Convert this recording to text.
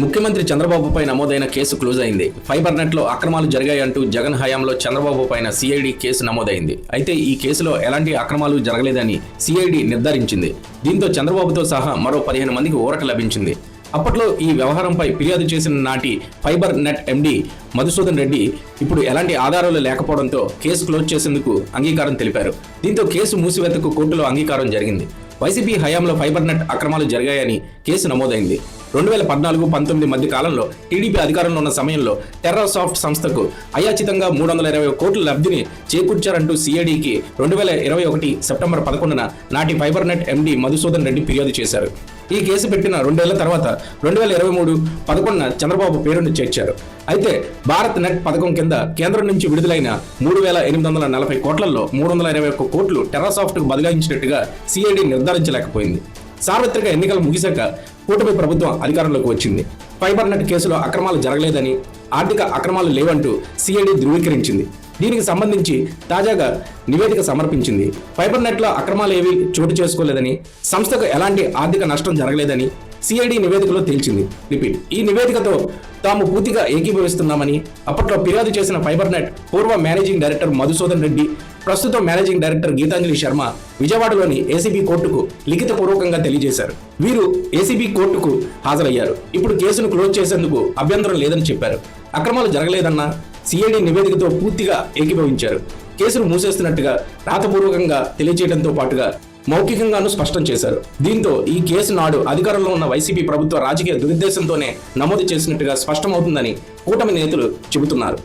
ముఖ్యమంత్రి చంద్రబాబుపై నమోదైన కేసు క్లోజ్ అయింది ఫైబర్ నెట్లో అక్రమాలు జరిగాయంటూ జగన్ హయాంలో చంద్రబాబు పైన సిఐడి కేసు నమోదైంది. అయితే ఈ కేసులో ఎలాంటి అక్రమాలు జరగలేదని సిఐడి నిర్ధారించింది. దీంతో చంద్రబాబుతో సహా మరో పదిహేను మందికి ఊరట లభించింది. అప్పట్లో ఈ వ్యవహారంపై ఫిర్యాదు చేసిన నాటి fibre net MD Madhusudan Reddy ఇప్పుడు ఎలాంటి ఆధారాలు లేకపోవడంతో కేసు క్లోజ్ చేసేందుకు అంగీకారం తెలిపారు. దీంతో కేసు మూసివేతకు కోర్టులో అంగీకారం జరిగింది. వైసీపీ హయాంలో ఫైబర్ నెట్ అక్రమాలు జరిగాయని కేసు నమోదైంది. రెండు వేల పద్నాలుగు పంతొమ్మిది మధ్య కాలంలో టీడీపీ అధికారంలో ఉన్న సమయంలో టెర్రాసాఫ్ట్ సంస్థకు అయాచితంగా మూడు వందల ఇరవై కోట్ల లబ్ధిని చేకూర్చారంటూ సిఐడికి రెండు వేల ఇరవై ఒకటి సెప్టెంబర్ పదకొండున నాటి fiber net MD Madhusudan Reddy ఫిర్యాదు చేశారు. ఈ కేసు పెట్టిన రెండేళ్ళ తర్వాత రెండు వేల ఇరవై మూడు పదకొండున చంద్రబాబు పేరును చేర్చారు. అయితే భారత్ నెట్ పథకం కింద కేంద్రం నుంచి విడుదలైన మూడు వేల ఎనిమిది వందల నలభై కోట్లలో మూడు వందల ఇరవై ఒక్క కోట్లు టెర్రాసాఫ్ట్కు బదలాయించినట్టుగా సిఐడి నిర్ధారించలేకపోయింది. సార్వత్రిక ఎన్నికలు ముగిశాక కూటమి ప్రభుత్వం అధికారంలోకి వచ్చింది. ఫైబర్ నెట్ కేసులో అక్రమాలు జరగలేదని ఆర్థిక అక్రమాలు లేవంటూ సిఐడి ధృవీకరించింది. దీనికి సంబంధించి తాజాగా నివేదిక సమర్పించింది. ఫైబర్ నెట్లో అక్రమాలు ఏవి చోటు చేసుకోలేదని సంస్థకు ఎలాంటి ఆర్థిక నష్టం జరగలేదని సిఐడి నివేదికలో తేల్చింది. రిపీట్ ఈ నివేదికతో తాము పూర్తిగా ఏకీభవిస్తున్నామని అప్పట్లో ఫిర్యాదు చేసిన ఫైబర్ నెట్ పూర్వ మేనేజింగ్ డైరెక్టర్ మధుసూదన్ రెడ్డి ప్రస్తుతం మేనేజింగ్ డైరెక్టర్ గీతాంజలి శర్మ విజయవాడలోని ఏసీబీ కోర్టుకు లిఖితపూర్వకంగా తెలియజేశారు. వీరు ఏసీబీ కోర్టుకు హాజరయ్యారు. ఇప్పుడు కేసును క్లోజ్ చేసేందుకు అభ్యంతరం లేదని చెప్పారు. అక్రమాలు జరగలేదన్న సిఐడి నివేదికతో పూర్తిగా ఏకీభవించారు. కేసును మూసేస్తున్నట్టుగా రాతపూర్వకంగా తెలియజేయడంతో పాటుగా మౌఖికంగానూ స్పష్టం చేశారు. దీంతో ఈ కేసు నాడు అధికారంలో ఉన్న వైసీపీ ప్రభుత్వ రాజకీయ దురుద్దేశంతోనే నమోదు చేసినట్టుగా స్పష్టమవుతుందని కూటమి నేతలు చెబుతున్నారు.